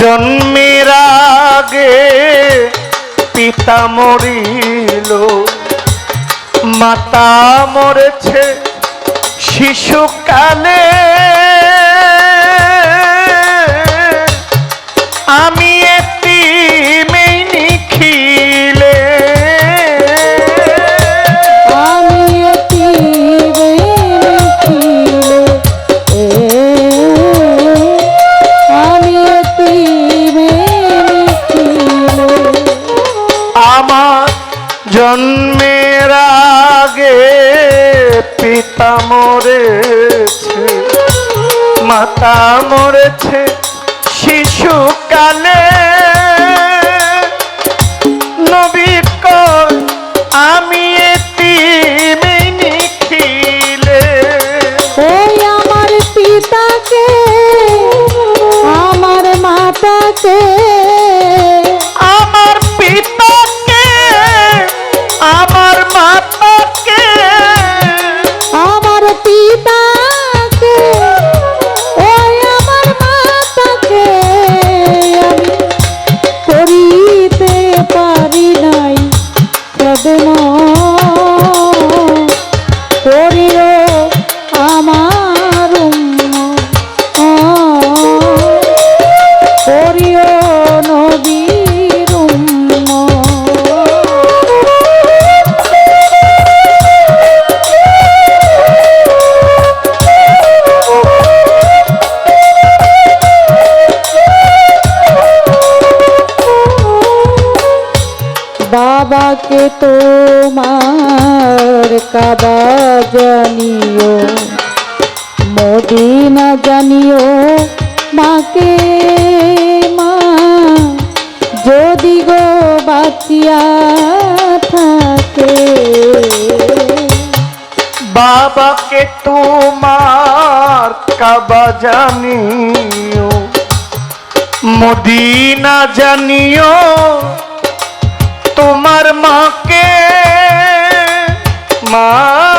জন্মের আগে পিতা মরিল মাতা মরেছে শিশুকালে। আগে পিতা মরেছে মাতা মরেছে শিশুকালে নবী কয় আমি আমার পিতাকে আমার মাতাকে আমার বাবাকে তোমার কাবা জানিও, মদিনা জানিও, মাকে মা, যদি গো বাঁচিয়া থাকে। বাবাকে তোমার কাবা জানিও, মদিনা জানিও তোমার মাকে মা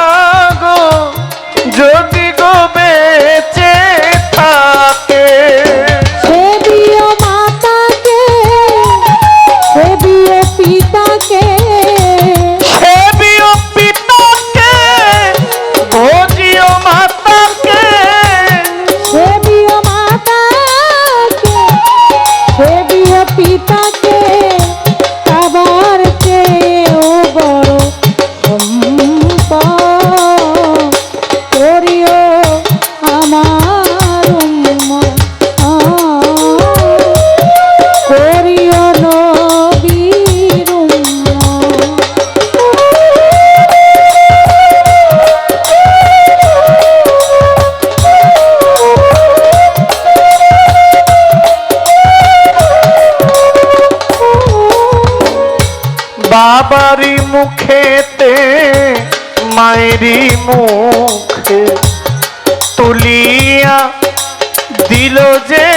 মুখেতে মায়েরি মুখে তুলিয়া দিল যে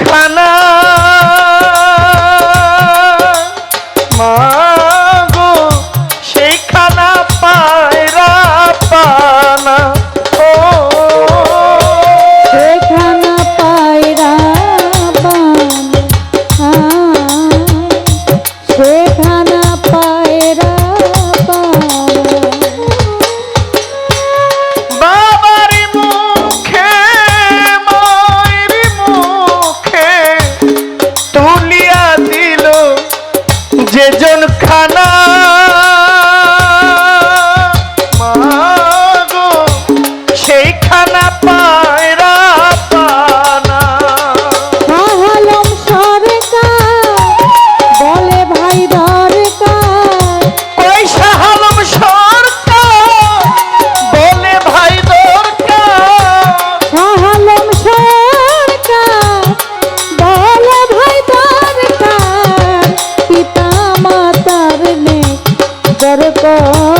খানা। মা কর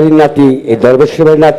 বাড়ির নাতি এই দরবেশ বাড়ির নাতি